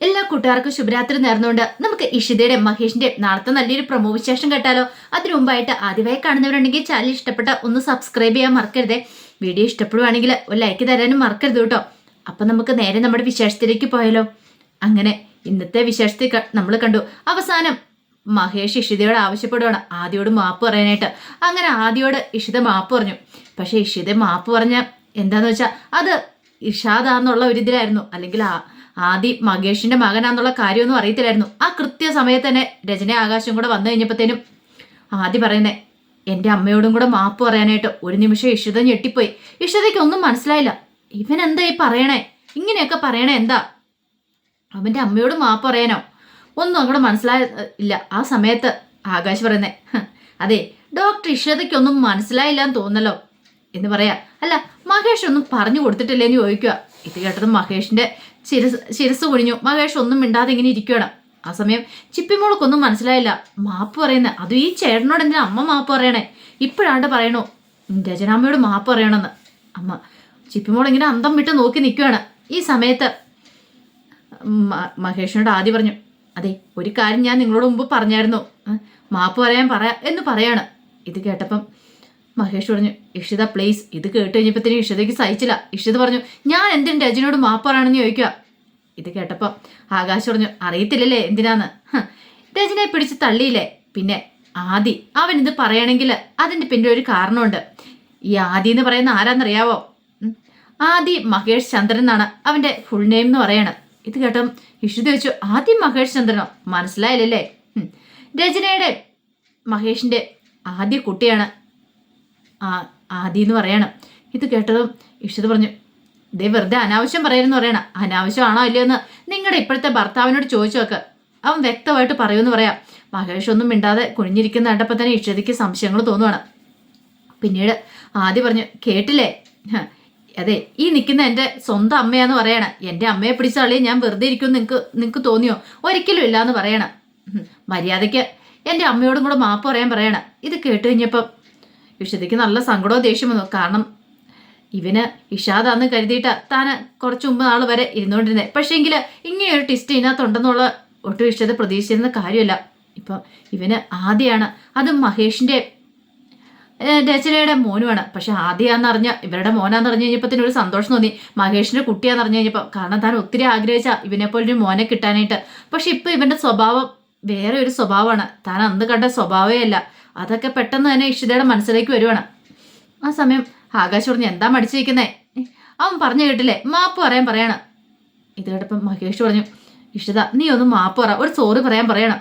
എല്ലാ കൂട്ടുകാർക്കും ശുഭരാത്രി നേർന്നുകൊണ്ട് നമുക്ക് ഇഷിതയുടെ മഹേഷിന്റെ നാളത്തെ നല്ലൊരു പ്രമോ വിശേഷം കേട്ടാലോ. അതിനു മുമ്പായിട്ട് ആദ്യമായി കാണുന്നവരുണ്ടെങ്കിൽ ചാനൽ ഇഷ്ടപ്പെട്ട ഒന്ന് സബ്സ്ക്രൈബ് ചെയ്യാൻ മറക്കരുതേ. വീഡിയോ ഇഷ്ടപ്പെടുവാണെങ്കിൽ ഒരു ലൈക്ക് തരാനും മറക്കരുത് കേട്ടോ. അപ്പൊ നമുക്ക് നേരെ നമ്മുടെ വിശേഷത്തിലേക്ക് പോയാലോ. അങ്ങനെ ഇന്നത്തെ വിശേഷത്തിൽ നമ്മൾ കണ്ടു. അവസാനം മഹേഷ് ഇഷിതയോട് ആവശ്യപ്പെടുവാണ്. ആദ്യയോട് മാപ്പ് പറയാനായിട്ട്. അങ്ങനെ ആദ്യയോട് ഇഷിത മാപ്പ് പറഞ്ഞു. പക്ഷേ ഇഷിത മാപ്പ് പറഞ്ഞ എന്താന്ന് വെച്ചാൽ അത് ഇഷാദാന്നുള്ള ഒരു ഇതിലായിരുന്നു. അല്ലെങ്കിൽ ആ ആദി മകേഷിന്റെ മകനാന്നുള്ള കാര്യമൊന്നും അറിയത്തില്ലായിരുന്നു. ആ കൃത്യ സമയത്ത് തന്നെ രചന ആകാശം കൂടെ വന്നു കഴിഞ്ഞപ്പോഴത്തേനും ആദ്യം പറയുന്നേ എന്റെ അമ്മയോടും കൂടെ മാപ്പ് പറയാനായിട്ട് ഒരു നിമിഷം ഇഷിത ഞെട്ടിപ്പോയി. ഇഷിതയ്ക്ക് ഒന്നും മനസ്സിലായില്ല. ഇവൻ എന്താ ഈ പറയണേ? ഇങ്ങനെയൊക്കെ പറയണേ എന്താ? അവന്റെ അമ്മയോട് മാപ്പ് പറയാനോ? ഒന്നും അങ്ങോട്ട് മനസ്സിലായ ഇല്ല. ആ സമയത്ത് ആകാശ് പറയുന്നേ അതെ ഡോക്ടർ ഇഷതയ്ക്കൊന്നും മനസ്സിലായില്ല എന്ന് തോന്നല്ലോ. എന്ന് പറയാ അല്ല മഹേഷ് ഒന്നും പറഞ്ഞു കൊടുത്തിട്ടില്ലേ എന്ന് ചോദിക്കുക ഇത് കേട്ടതും മഹേഷിന്റെ ശിരസ് ശിരസ് കുഴിഞ്ഞു മഹേഷ് ഒന്നും മിണ്ടാതെ ഇങ്ങനെ ഇരിക്കുകയാണ് ആ സമയം ചിപ്പിമോൾക്കൊന്നും മനസ്സിലായില്ല. മാപ്പ് പറയുന്നത് അതും ഈ ചേട്ടനോട് എന്തിനാ അമ്മ മാപ്പ് പറയണേ? ഇപ്പോഴാണ്ട് പറയണു. രചനാമ്മയോട് മാപ്പ് പറയണമെന്ന്. അമ്മ ചിപ്പിമോൾ ഇങ്ങനെ അന്തം വിട്ട് നോക്കി നിൽക്കുകയാണ് ഈ സമയത്ത് മഹേഷിനോട് ആദ്യം പറഞ്ഞു അതെ ഒരു കാര്യം ഞാൻ നിങ്ങളോട് മുമ്പ് പറഞ്ഞായിരുന്നു. മാപ്പ് പറയാൻ പറയാ എന്ന് പറയാണ്. ഇത് കേട്ടപ്പം മഹേഷ് പറഞ്ഞു ഇഷിത പ്ലീസ് ഇത് കേട്ട് കഴിഞ്ഞപ്പോഴത്തേനും ഇഷിതയ്ക്ക് സഹിച്ചില്ല. ഇഷിത പറഞ്ഞു ഞാൻ എന്തിനും രജനോട് മാപ്പാറാണെന്ന് ചോദിക്കുക? ഇത് കേട്ടപ്പോൾ ആകാശ് പറഞ്ഞു അറിയത്തില്ലല്ലേ എന്തിനാന്ന്? രജിനെ പിടിച്ച് തള്ളിയില്ലേ? പിന്നെ ആദി അവൻ ഇത് പറയണമെങ്കിൽ അതിന്റെ പിന്നെ ഒരു കാരണമുണ്ട്. ഈ ആദി എന്ന് പറയുന്ന ആരാന്നറിയാവോ? ആദി മഹേഷ് ചന്ദ്രൻ എന്നാണ് അവന്റെ ഫുൾ നെയിം എന്ന് പറയാണ് ഇത് കേട്ടും ഇഷിത വെച്ചു ആദി മഹേഷ് ചന്ദ്രനോ? മനസ്സിലായില്ലല്ലേ? രചനയുടെ മഹേഷിന്റെ ആദ്യ കുട്ടിയാണ് ആദി എന്ന് പറയണം. ഇത് കേട്ടതും ഇഷിത പറഞ്ഞു ദേ വെറുതെ അനാവശ്യം പറയരുതെന്ന് പറയണം. അനാവശ്യമാണോ അല്ലയോ എന്ന് നിങ്ങളുടെ ഇപ്പോഴത്തെ ഭർത്താവിനോട് ചോദിച്ചു നോക്ക്. അവൻ വ്യക്തമായിട്ട് പറയുമെന്ന് പറയാം. മഹേഷ് ഒന്നും മിണ്ടാതെ കുനിഞ്ഞിരിക്കുന്ന കണ്ടപ്പോൾ തന്നെ ഇഷതയ്ക്ക് സംശയങ്ങൾ തോന്നുവാണ്. പിന്നീട് ആദ്യം പറഞ്ഞു കേട്ടില്ലേ? അതെ ഈ നിൽക്കുന്ന എന്റെ സ്വന്തം അമ്മയാന്ന് പറയണം. എന്റെ അമ്മയെ പിടിച്ച തള്ളി ഞാൻ വെറുതെ ഇരിക്കും നിങ്ങൾക്ക് നിങ്ങൾക്ക് തോന്നിയോ? ഒരിക്കലും ഇല്ലാന്ന് പറയണം. മര്യാദയ്ക്ക് എന്റെ അമ്മയോടും കൂടെ മാപ്പ് പറയാൻ പറയണം. ഇത് കേട്ട് കഴിഞ്ഞപ്പം ഇഷതയ്ക്ക് നല്ല സങ്കടവും ദേഷ്യം വന്നു. കാരണം ഇവന് ഇഷാദാന്ന് കരുതിയിട്ട് താൻ കുറച്ച് മുമ്പ് നാൾ വരെ ഇരുന്നുകൊണ്ടിരുന്നത് പക്ഷേങ്കിൽ ഇങ്ങനെ ഒരു ടിസ്റ്റ് ഇതിനകത്തുണ്ടെന്നുള്ള ഒട്ടും ഇഷ്ടത പ്രതീക്ഷിച്ചിരുന്ന കാര്യമല്ല. ഇപ്പം ഇവന് ആദ്യമാണ് അത് മഹേഷിന്റെ രചനയുടെ മോനുമാണ് പക്ഷെ ആദ്യമാണെന്ന് അറിഞ്ഞ ഇവരുടെ മോനാന്ന് അറിഞ്ഞു കഴിഞ്ഞപ്പോൾ തന്നെ ഒരു സന്തോഷം തോന്നി. മഹേഷിന്റെ കുട്ടിയാന്ന് അറിഞ്ഞു കഴിഞ്ഞപ്പോൾ കാരണം താൻ ഒത്തിരി ആഗ്രഹിച്ച ഇവനെപ്പോലൊരു മോനെ കിട്ടാനായിട്ട്. പക്ഷെ ഇപ്പം ഇവന്റെ സ്വഭാവം വേറെ ഒരു സ്വഭാവമാണ്. താൻ അന്ന് കണ്ട സ്വഭാവമേ അല്ല. അതൊക്കെ പെട്ടെന്ന് തന്നെ ഇഷിതയുടെ മനസ്സിലേക്ക് വരുവാണ്. ആ സമയം ആകാശ് പറഞ്ഞു എന്താ മടിച്ചിരിക്കുന്നേ? അവൻ പറഞ്ഞു കേട്ടില്ലേ? മാപ്പ് പറയാൻ പറയണം. ഇത് കേട്ടപ്പം മഹേഷ് പറഞ്ഞു ഇഷിത നീ ഒന്ന് മാപ്പ് പറ. ഒരു സോറി പറയാൻ പറയണം.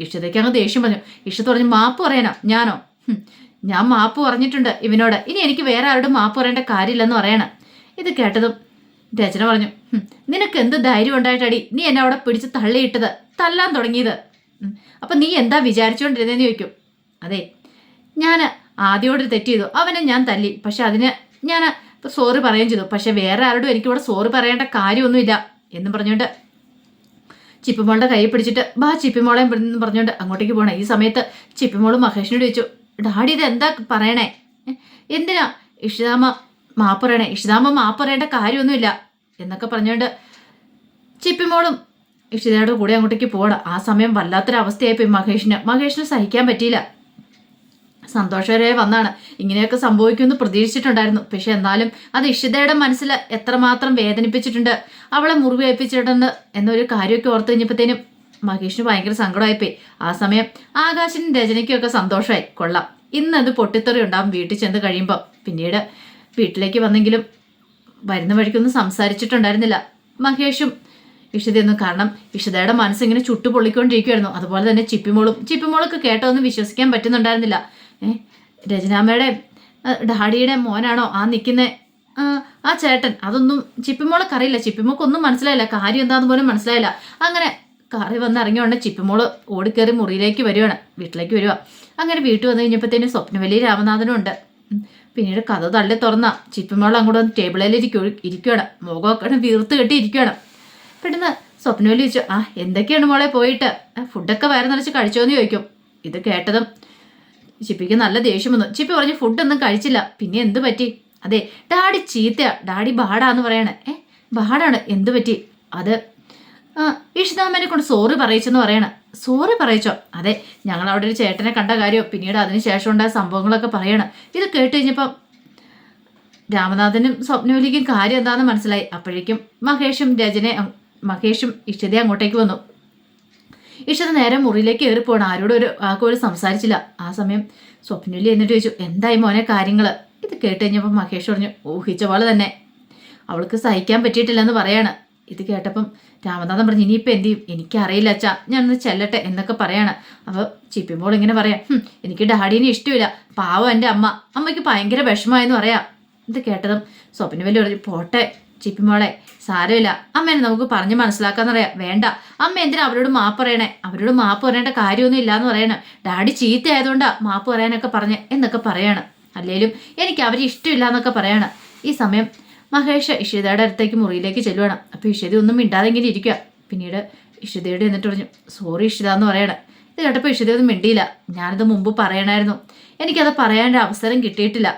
ഇഷിതയ്ക്ക് അങ്ങ് ദേഷ്യം പറഞ്ഞു ഇഷിത പറഞ്ഞു മാപ്പ് പറയാനോ? ഞാനോ? ഞാൻ മാപ്പ് പറഞ്ഞിട്ടുണ്ട് ഇവനോട്. ഇനി എനിക്ക് വേറെ ആരോടും മാപ്പ് പറയേണ്ട കാര്യമില്ലെന്ന് പറയണം. ഇത് കേട്ടതും രചന പറഞ്ഞു നിനക്ക് എന്ത് ധൈര്യം ഉണ്ടായിട്ടടി? നീ എന്നെ അവിടെ പിടിച്ച് തള്ളിയിട്ടത് തല്ലാൻ തുടങ്ങിയത്. അപ്പം നീ എന്താ വിചാരിച്ചുകൊണ്ടിരുന്നതെന്ന് ചോദിക്കും. അതെ ഞാൻ ആദ്യമോട് തെറ്റ് ചെയ്തു. അവനെ ഞാൻ തല്ലി. പക്ഷെ അതിന് ഞാൻ സോറി പറയുകയും ചെയ്തു. പക്ഷെ വേറെ ആരോടും എനിക്കിവിടെ സോറി പറയേണ്ട കാര്യമൊന്നുമില്ല എന്ന് പറഞ്ഞുകൊണ്ട് ചിപ്പിമോളുടെ കൈ പിടിച്ചിട്ട് ബാ ചിപ്പിമോളെ പറഞ്ഞുകൊണ്ട് അങ്ങോട്ടേക്ക് പോകണം ഈ സമയത്ത് ചിപ്പിമോൾ മഹേഷിനോട് ചോദിച്ചു ഡാഡി ഇത് എന്താ പറയണേ എന്തിനാ? ഇഷിതാമ്മ മാപ്പ് ഇഷിതാമ്മ മാപ്പ് കാര്യമൊന്നുമില്ല എന്നൊക്കെ പറഞ്ഞുകൊണ്ട് ചിപ്പിമോളും ഇഷിതയുടെ കൂടെ അങ്ങോട്ടേക്ക് പോകണം ആ സമയം വല്ലാത്തൊരവസ്ഥയായിപ്പോയി മഹേഷിന്. മഹേഷിന് സഹിക്കാൻ പറ്റിയില്ല. സന്തോഷകരമായി വന്നാണ്. ഇങ്ങനെയൊക്കെ സംഭവിക്കുമെന്ന് പ്രതീക്ഷിച്ചിട്ടുണ്ടായിരുന്നു. പക്ഷെ എന്നാലും അത് ഇഷിതയുടെ മനസ്സിൽ എത്രമാത്രം വേദനിപ്പിച്ചിട്ടുണ്ട് അവളെ മുറിവേൽപ്പിച്ചിട്ടുണ്ട് എന്നൊരു കാര്യമൊക്കെ ഓർത്ത് കഴിഞ്ഞപ്പോഴത്തേനും മഹേഷിന് ഭയങ്കര സങ്കടമായിപ്പോയി. ആ സമയം ആകാശിനും രചനയ്ക്കും ഒക്കെ സന്തോഷമായി. കൊള്ളാം. ഇന്ന് അത് പൊട്ടിത്തെറി ഉണ്ടാവും വീട്ടിൽ ചെന്ന് കഴിയുമ്പോൾ പിന്നീട് വീട്ടിലേക്ക് വന്നെങ്കിലും വരുന്ന വഴിക്കൊന്നും സംസാരിച്ചിട്ടുണ്ടായിരുന്നില്ല. മഹേഷും ഇഷിതയൊന്നും കാരണം ഇഷിതയുടെ മനസ്സിങ്ങനെ ചുട്ടു പൊള്ളിക്കൊണ്ടിരിക്കുമായിരുന്നു അതുപോലെ തന്നെ ചിപ്പിമോളും ചിപ്പിമോൾക്ക് കേട്ടതൊന്നും വിശ്വസിക്കാൻ പറ്റുന്നുണ്ടായിരുന്നില്ല. ഏഹ് രചനാമ്മയുടെ ഡാഡിയുടെ മോനാണോ ആ നിൽക്കുന്ന ആ ചേട്ടൻ. അതൊന്നും ചിപ്പിമോൾക്ക് അറിയില്ല ചിപ്പിമോക്കൊന്നും മനസ്സിലായില്ല. കാര്യം എന്താണെന്ന് പോലും മനസ്സിലായില്ല. അങ്ങനെ കറി വന്ന് ഇറങ്ങിയോണ്ട് ചിപ്പിമോൾ ഓടിക്കേറി മുറിയിലേക്ക് വരുവാണ്. വീട്ടിലേക്ക് വരുവാ. അങ്ങനെ വീട്ടിൽ വന്നു കഴിഞ്ഞപ്പോഴത്തേനും സ്വപ്നവലി രാമനാഥനും ഉണ്ട്. പിന്നീട് കഥ തള്ളി തുറന്ന. ചിപ്പിമോൾ അങ്ങോട്ട് വന്ന് ടേബിളിൽ ഇരിക്കു ഇരിക്കണം മുഖമൊക്കെ വീർത്ത് കെട്ടി ഇരിക്കണം പെട്ടെന്ന് സ്വപ്നവലി ചോദിച്ചു ആ എന്തൊക്കെയാണ് മോളെ പോയിട്ട്? ഫുഡൊക്കെ വയറ് നിറച്ച് കഴിച്ചോന്ന് ചോദിക്കും. ഇത് കേട്ടതും ചിപ്പിക്ക് നല്ല ദേഷ്യം വന്നു. ചിപ്പി പറഞ്ഞു ഫുഡൊന്നും കഴിച്ചില്ല. പിന്നെ എന്ത് പറ്റി? അതെ ഡാഡി ചീത്തയാ. ഡാഡി ബാടാന്ന് പറയണേ. ഏ ബാടാണ് എന്ത് പറ്റി? അത് ഇഷിതാമ്മനെ കൊണ്ട് സോറി പറയിച്ചെന്ന് പറയണം. സോറി പറയിച്ചോ? അതെ ഞങ്ങൾ അവിടെ ഒരു ചേട്ടനെ കണ്ട കാര്യം പിന്നീട് അതിന് ശേഷം ഉണ്ടായ സംഭവങ്ങളൊക്കെ പറയണം. ഇത് കേട്ട് കഴിഞ്ഞപ്പം രാമനാഥനും സ്വപ്നവലിക്കും കാര്യം എന്താണെന്ന് മനസ്സിലായി. അപ്പോഴേക്കും മഹേഷും രജനെ മഹേഷും ഇഷിതയെ അങ്ങോട്ടേക്ക് വന്നു. ഇഷിത നേരെ മുറിയിലേക്ക് കയറി പോകണം ആരോടും ഒരു ആക്കോലും സംസാരിച്ചില്ല. ആ സമയം സ്വപ്നവലി എന്നിട്ട് ചോദിച്ചു എന്തായി മോനെ കാര്യങ്ങൾ ഇത് കേട്ട് കഴിഞ്ഞപ്പോൾ മഹേഷ് പറഞ്ഞു ഊഹിച്ച പോലെ തന്നെ. അവൾക്ക് സഹിക്കാൻ പറ്റിയിട്ടില്ലെന്ന് പറയാണ്. ഇത് കേട്ടപ്പം രാമനാഥൻ പറഞ്ഞു ഇനിയിപ്പോൾ എന്ത് ചെയ്യും? എനിക്കറിയില്ല അച്ഛാ. ഞാനൊന്ന് ചെല്ലട്ടെ എന്നൊക്കെ പറയാണ്. അപ്പോൾ ചിപ്പിമ്പോൾ ഇങ്ങനെ പറയാം എനിക്ക് ഡാഡീനെ ഇഷ്ടമില്ല. പാവം എന്റെ അമ്മ. അമ്മയ്ക്ക് ഭയങ്കര വിഷമമായെന്ന് പറയാം. ഇത് കേട്ടതും സ്വപ്ന വലിയ പറഞ്ഞു പോട്ടെ ചിപ്പിമോളെ സാരമില്ല. അമ്മേനെ നമുക്ക് പറഞ്ഞ് മനസ്സിലാക്കാന്നറിയാം വേണ്ട. അമ്മ എന്തിനാ അവരോട് മാപ്പ് പറയണേ? അവരോട് മാപ്പ് പറയേണ്ട കാര്യമൊന്നും ഇല്ലാന്ന് പറയണേ. ഡാഡി ചീത്ത ആയതുകൊണ്ടാ മാപ്പ് പറയാനൊക്കെ പറഞ്ഞ് എന്നൊക്കെ പറയാണ്. അല്ലേലും എനിക്ക് അവരെ ഇഷ്ടമില്ല എന്നൊക്കെ പറയാണ്. ഈ സമയം മഹേഷ് ഇഷിതയുടെ അടുത്തേക്ക് മുറിയിലേക്ക് ചെല്ലുവാണ്. അപ്പോൾ ഇഷിത ഒന്നും മിണ്ടാതെങ്കിലും ഇരിക്കുക പിന്നീട് ഇഷിതയുടെ എന്നിട്ട് പറഞ്ഞു സോറി ഇഷിത എന്ന് പറയണേ. ഇത് കേട്ടപ്പോൾ ഇഷിത ഒന്നും മിണ്ടിയില്ല. ഞാനത് മുമ്പ് പറയണമായിരുന്നു എനിക്കത് പറയാനൊരു അവസരം കിട്ടിയിട്ടില്ല.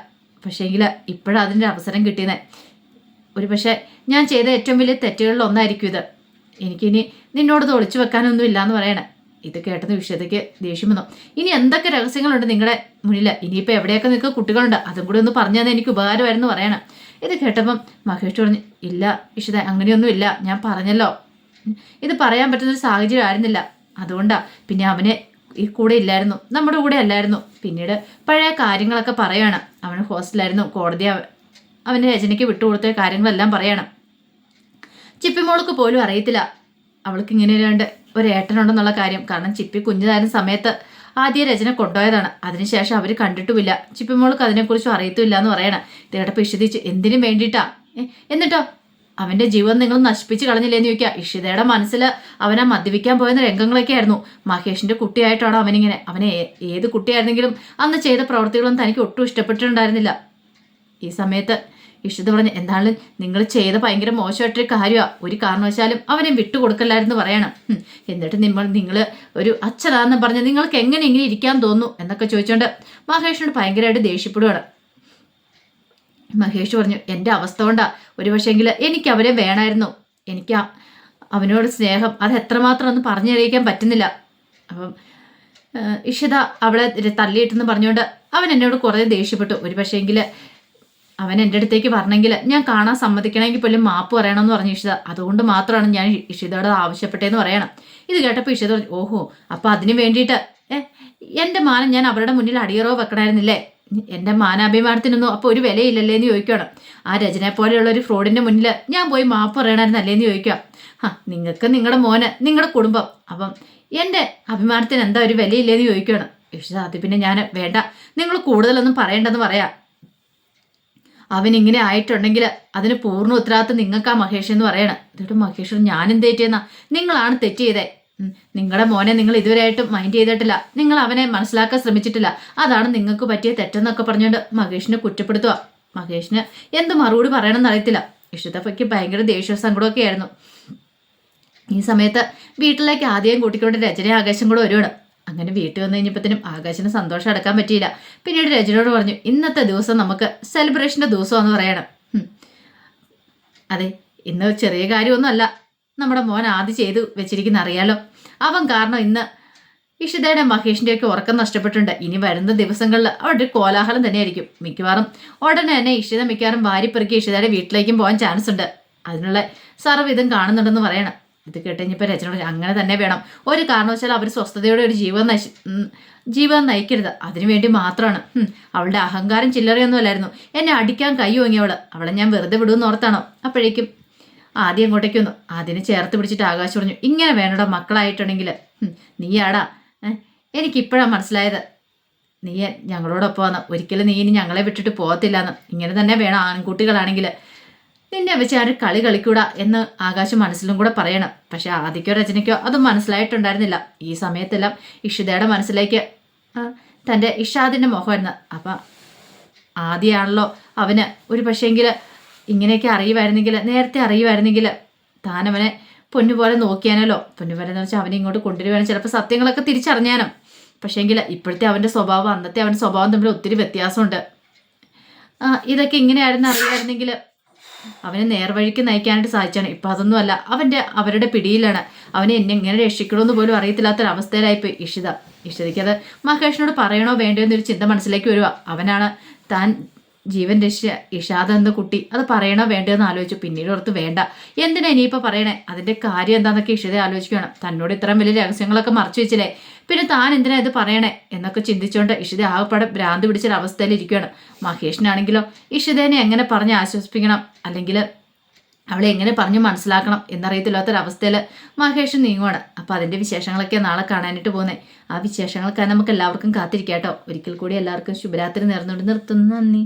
പക്ഷേങ്കിൽ ഇപ്പോഴാണ് അതിന്റെ അവസരം കിട്ടിയത് ഒരു പക്ഷേ ഞാൻ ചെയ്ത ഏറ്റവും വലിയ തെറ്റുകളിൽ ഒന്നായിരിക്കും ഇത്. എനിക്കിനി നിന്നോട് ഒളിച്ചു വെക്കാനൊന്നും ഇല്ല എന്ന് പറയണേ. ഇത് കേട്ടത് വിഷയത്തേക്ക് ദേഷ്യം വന്നു. ഇനി എന്തൊക്കെ രഹസ്യങ്ങളുണ്ട് നിങ്ങളുടെ മുന്നിൽ ഇനിയിപ്പോൾ എവിടെയൊക്കെ നിൽക്കുക കുട്ടികളുണ്ട്? അതും കൂടി ഒന്ന് പറഞ്ഞു തന്നെ എനിക്ക് ഉപകാരമായിരുന്നു പറയണം. ഇത് കേട്ടപ്പം മഹേഷ് പറഞ്ഞു ഇല്ല ഇഷിത അങ്ങനെയൊന്നും ഇല്ല ഞാൻ പറഞ്ഞല്ലോ. ഇത് പറയാൻ പറ്റുന്നൊരു സാഹചര്യം ആയിരുന്നില്ല. അതുകൊണ്ടാണ് പിന്നെ അവനെ ഈ കൂടെ ഇല്ലായിരുന്നു. നമ്മുടെ കൂടെ അല്ലായിരുന്നു. പിന്നീട് പഴയ കാര്യങ്ങളൊക്കെ പറയാണ്. അവൻ ഹോസ്റ്റലായിരുന്നു കോടതി അവന് രചനയ്ക്ക് വിട്ടുകൊടുത്ത കാര്യങ്ങളെല്ലാം പറയണം. ചിപ്പിമോൾക്ക് പോലും അറിയത്തില്ല. അവൾക്ക് ഇങ്ങനെ രണ്ട് ഒരു ഏട്ടനുണ്ടെന്നുള്ള കാര്യം. കാരണം ചിപ്പി കുഞ്ഞുതാരം സമയത്ത് ആദ്യ രചന കൊണ്ടുപോയതാണ്. അതിനുശേഷം അവർ കണ്ടിട്ടുമില്ല. ചിപ്പിമോൾക്ക് അതിനെക്കുറിച്ചും അറിയത്തുമില്ല എന്ന് പറയണം. ഇതേട്ടപ്പം ഇഷിതിച്ച് എന്തിനും വേണ്ടിയിട്ടാ? എന്നിട്ടോ? അവന്റെ ജീവൻ നിങ്ങൾ നശിപ്പിച്ച് കളഞ്ഞില്ലേന്ന് ചോദിക്കുക ഇഷിതയുടെ മനസ്സിൽ അവനെ മദ്യപിക്കാൻ പോയെന്ന രംഗങ്ങളൊക്കെ ആയിരുന്നു മഹേഷിന്റെ കുട്ടിയായിട്ടാണ് അവനിങ്ങനെ? അവനെ ഏത് കുട്ടിയായിരുന്നെങ്കിലും അന്ന് ചെയ്ത പ്രവൃത്തികളൊന്നും തനിക്ക് ഒട്ടും ഇഷ്ടപ്പെട്ടിട്ടുണ്ടായിരുന്നില്ല. ഈ സമയത്ത് ഇഷിത പറഞ്ഞു എന്താണ്? നിങ്ങൾ ചെയ്ത ഭയങ്കര മോശമായിട്ടൊരു കാര്യമാണ് ഒരു കാരണവശാലും അവനെ വിട്ടുകൊടുക്കല്ലായിരുന്നു പറയണം. എന്നിട്ട് നിങ്ങൾ നിങ്ങൾ ഒരു അച്ഛനാന്ന് പറഞ്ഞ് നിങ്ങൾക്ക് എങ്ങനെ ഇങ്ങനെ ഇരിക്കാൻ തോന്നുന്നു എന്നൊക്കെ ചോദിച്ചുകൊണ്ട് മഹേഷിനോട് ഭയങ്കരമായിട്ട് ദേഷ്യപ്പെടുകയാണ് മഹേഷ് പറഞ്ഞു എന്റെ അവസ്ഥ കൊണ്ടാ. ഒരു പക്ഷേങ്കിൽ എനിക്ക് അവരെ വേണമായിരുന്നു എനിക്ക് അവനോട് സ്നേഹം അത് എത്രമാത്രം ഒന്ന് പറഞ്ഞറിയിക്കാൻ പറ്റുന്നില്ല. അപ്പം ഇഷിത അവളെ തള്ളിയിട്ടെന്ന് പറഞ്ഞുകൊണ്ട് അവൻ എന്നോട് കുറേ ദേഷ്യപ്പെട്ടു. ഒരു പക്ഷേങ്കിൽ അവൻ എന്റെ അടുത്തേക്ക് പറഞ്ഞെങ്കിൽ ഞാൻ കാണാൻ സമ്മതിക്കണമെങ്കിൽ പോലും മാപ്പ് പറയണമെന്ന് പറഞ്ഞു ഇഷിത. അതുകൊണ്ട് മാത്രമാണ് ഞാൻ ഇഷിതയോട് ആവശ്യപ്പെട്ടതെന്ന് പറയണം. ഇത് കേട്ടപ്പോൾ ഇഷിത ഓഹോ അപ്പം അതിന് വേണ്ടിയിട്ട് എന്റെ മാനം ഞാൻ അവരുടെ മുന്നിൽ അടിയറോ വെക്കണമായിരുന്നില്ലേ? എന്റെ മാനാഭിമാനത്തിനൊന്നും അപ്പോൾ ഒരു വിലയില്ലല്ലേ എന്ന് ചോദിക്കണം ആ രചനയെ പോലെയുള്ള ഒരു ഫ്രോഡിന്റെ മുന്നിൽ ഞാൻ പോയി മാപ്പ് പറയണമായിരുന്നല്ലേ എന്ന് ചോദിക്കുക. ആ നിങ്ങൾക്ക് നിങ്ങളുടെ മോന് നിങ്ങളുടെ കുടുംബം. അപ്പം എന്റെ അഭിമാനത്തിന് എന്താ ഒരു വിലയില്ലേന്ന് ചോദിക്കുകയാണ് ഇഷിത അത് പിന്നെ ഞാൻ വേണ്ട. നിങ്ങൾ കൂടുതലൊന്നും പറയണ്ടെന്ന് പറയാം. അവൻ ഇങ്ങനെ ആയിട്ടുണ്ടെങ്കിൽ അതിന് പൂർണ ഉത്തരവാദിത്വം നിങ്ങൾക്കാ മഹേഷ് എന്ന് പറയണം. എന്നിട്ട് മഹേഷ് ഞാൻ എന്ത് തെറ്റിയെന്നാ നിങ്ങളാണ് തെറ്റ് ചെയ്തേ നിങ്ങളുടെ മോനെ നിങ്ങൾ ഇതുവരെയായിട്ടും മൈൻഡ് ചെയ്തിട്ടില്ല. നിങ്ങൾ അവനെ മനസ്സിലാക്കാൻ ശ്രമിച്ചിട്ടില്ല. അതാണ് നിങ്ങൾക്ക് പറ്റിയ തെറ്റെന്നൊക്കെ പറഞ്ഞുകൊണ്ട് മഹേഷിനെ കുറ്റപ്പെടുത്തുക. മഹേഷിന് എന്ത് മറുപടി പറയണമെന്ന് അറിയത്തില്ല. ഇഷ്ടത്തപ്പയ്ക്ക് ഭയങ്കര ദേഷ്യവും സങ്കടമൊക്കെ ആയിരുന്നു ഈ സമയത്ത് വീട്ടിലേക്ക് ആദ്യം കൂട്ടിക്കൊണ്ട് രചന ആകാശം കൂടെ വരുവാണ്. അങ്ങനെ വീട്ടിൽ വന്നു കഴിഞ്ഞപ്പോഴത്തേനും ആകാശിന് സന്തോഷം അടക്കാൻ പറ്റിയില്ല. പിന്നീട് രജനോട് പറഞ്ഞു ഇന്നത്തെ ദിവസം നമുക്ക് സെലിബ്രേഷന്റെ ദിവസമെന്ന് പറയണം. അതെ ഇന്ന് ചെറിയ കാര്യമൊന്നുമല്ല. നമ്മുടെ മോൻ ആദ്യം ചെയ്തു വെച്ചിരിക്കുന്ന അറിയാലോ. അവൻ കാരണം ഇന്ന് ഇഷിതയുടെ മഹേഷിന്റെയൊക്കെ ഉറക്കം നഷ്ടപ്പെട്ടിട്ടുണ്ട്. ഇനി വരുന്ന ദിവസങ്ങളിൽ അവിടെ കോലാഹലം തന്നെയായിരിക്കും. മിക്കവാറും ഉടനെ തന്നെ ഇഷിത മിക്കവാറും വാരിപ്പെറുക്കി ഇഷിതയുടെ വീട്ടിലേക്കും പോകാൻ ചാൻസ് ഉണ്ട്. അതിനുള്ള സർവ ഇതും കാണുന്നുണ്ടെന്ന് പറയണം. ഇത് കേട്ടുകഴിഞ്ഞപ്പോൾ രചന പറഞ്ഞു, അങ്ങനെ തന്നെ വേണം. ഒരു കാരണവശാലും അവർ സ്വസ്ഥതയോടെ ഒരു ജീവൻ നശി ജീവൻ നയിക്കരുത്. അതിനുവേണ്ടി മാത്രമാണ്. അവളുടെ അഹങ്കാരം ചില്ലറയൊന്നും അല്ലായിരുന്നു. എന്നെ അടിക്കാൻ കൈ ഓങ്ങി അവൾ. ഞാൻ വെറുതെ വിടുമെന്ന് ഓർത്താണോ? അപ്പോഴേക്കും ആദ്യം അങ്ങോട്ടേക്ക് വന്നു. അതിനെ ചേർത്ത് പിടിച്ചിട്ട് ആകാശ് പറഞ്ഞു ഇങ്ങനെ വേണടാ മക്കളായിട്ടുണ്ടെങ്കിൽ നീയാടാ. എനിക്കിപ്പോഴാണ് മനസ്സിലായത്. നീ ഞങ്ങളോടൊപ്പം വന്ന് ഒരിക്കലും നീ ഇനി ഞങ്ങളെ വിട്ടിട്ട് പോകത്തില്ലെന്ന്. ഇങ്ങനെ തന്നെ വേണം ആൺകുട്ടികളാണെങ്കിൽ നിന്നെ വെച്ച് കളി കളിക്കൂടാ എന്ന് ആകാശം മനസ്സിലും കൂടെ പറയണം. പക്ഷെ ആദിക്കോ രചനയ്ക്കോ അത് മനസ്സിലായിട്ടുണ്ടായിരുന്നില്ല. ഈ സമയത്തെല്ലാം ഇഷിതയുടെ മനസ്സിലേക്ക് തന്റെ ഇഷാദിന്റെ മുഖമായിരുന്നു അപ്പം ആദ്യമാണല്ലോ അവന് ഒരു പക്ഷേങ്കിൽ ഇങ്ങനെയൊക്കെ അറിയുമായിരുന്നെങ്കിൽ നേരത്തെ അറിയുമായിരുന്നെങ്കിൽ താനവനെ പൊന്നുപോലെ നോക്കിയാനല്ലോ. പൊന്നുപോലെ എന്ന് വെച്ചാൽ അവനെ ഇങ്ങോട്ട് കൊണ്ടുവരുവാനും ചിലപ്പോൾ സത്യങ്ങളൊക്കെ തിരിച്ചറിഞ്ഞാനും. പക്ഷേങ്കിൽ ഇപ്പോഴത്തെ അവന്റെ സ്വഭാവം അന്നത്തെ അവന്റെ സ്വഭാവം തമ്മിൽ ഒത്തിരി വ്യത്യാസമുണ്ട്. ഇതൊക്കെ ഇങ്ങനെയായിരുന്നു അറിയായിരുന്നെങ്കിൽ അവനെ നേർവഴിക്ക് നയിക്കാനായിട്ട് സാധിച്ചാണ്. ഇപ്പം അതൊന്നും അല്ല. അവന്റെ അവരുടെ പിടിയിലാണ്. അവനെ എന്നെ എങ്ങനെ രക്ഷിക്കണമെന്ന് പോലും അറിയത്തില്ലാത്തൊരവസ്ഥയിലായിപ്പോയി ഇഷിത. ഇഷിതയ്ക്ക് അത് മഹേഷിനോട് പറയണോ വേണ്ടോ എന്നൊരു ചിന്ത മനസ്സിലേക്ക് വരിക അവനാണ് താൻ ജീവൻ രക്ഷിച്ച ഇഷാദ് എന്ന കുട്ടി അത് പറയണോ വേണ്ടോ എന്ന് ആലോചിച്ചു. പിന്നീട് ഓർത്ത് വേണ്ട. എന്തിനാ ഇനിയിപ്പോൾ പറയണേ? അതിന്റെ കാര്യം എന്താണെന്നൊക്കെ ഇഷിത ആലോചിക്കുകയാണ്. തന്നോട് ഇത്രയും വലിയ രഹസ്യങ്ങളൊക്കെ മറച്ചു വെച്ചില്ലേ? പിന്നെ താൻ എന്തിനാ ഇത് പറയണേ? എന്നൊക്കെ ചിന്തിച്ചുകൊണ്ട് ഇഷിത ആകപ്പാടെ ഭ്രാന്ത് പിടിച്ചൊരവസ്ഥയിൽ ഇരിക്കുകയാണ്. മഹേഷിനാണെങ്കിലോ ഇഷിതേനെ എങ്ങനെ പറഞ്ഞ് ആശ്വസിപ്പിക്കണം? അല്ലെങ്കിൽ അവളെ എങ്ങനെ പറഞ്ഞ് മനസ്സിലാക്കണം എന്നറിയത്തില്ലാത്തൊരവസ്ഥയിൽ മഹേഷ് നീങ്ങുവാണ്. അപ്പോൾ അതിന്റെ വിശേഷങ്ങളൊക്കെ നാളെ കാണാനായിട്ട് പോകുന്നത് ആ വിശേഷങ്ങൾക്കായി നമുക്ക് എല്ലാവർക്കും കാത്തിരിക്കാം കേട്ടോ ഒരിക്കൽ കൂടി എല്ലാവർക്കും ശുഭരാത്രി നേർന്നുകൊണ്ട് നിർത്തുന്നു. നന്ദി.